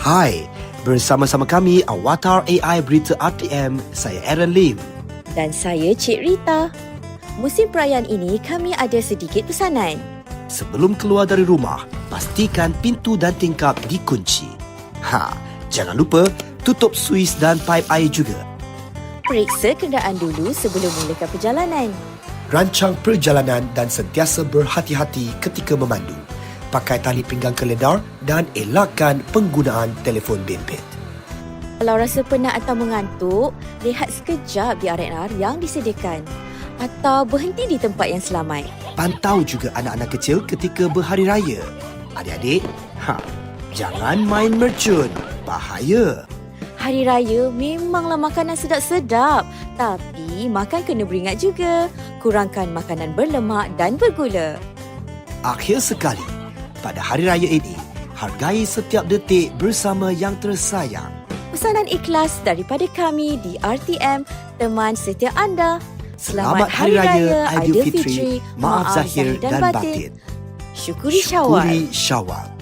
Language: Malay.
Hai, bersama-sama kami Awatar AI Berita RTM, saya Aaron Lim. Dan saya Cik Rita. Musim perayaan ini kami ada sedikit pesanan. Sebelum keluar dari rumah, pastikan pintu dan tingkap dikunci. Ha, jangan lupa tutup suis dan paip air juga. Periksa kenderaan dulu sebelum mulakan perjalanan. Rancang perjalanan dan sentiasa berhati-hati ketika memandu. Pakai tali pinggang keledar dan elakkan penggunaan telefon bimbit. Kalau rasa penat atau mengantuk, rehat sekejap di R&R yang disediakan. Atau berhenti di tempat yang selamat. Pantau juga anak-anak kecil ketika berhari raya. Adik-adik, ha, jangan main mercun. Bahaya. Hari raya memanglah makanan sedap-sedap. Tapi makan kena beringat juga. Kurangkan makanan berlemak dan bergula. Akhir sekali, pada hari raya ini, hargai setiap detik bersama yang tersayang. Pesanan ikhlas daripada kami di RTM, teman setia anda. Selamat, Hari Raya Aidilfitri. Maaf Zahir dan Batin. Syukuri Syawal. Syukuri Syawal.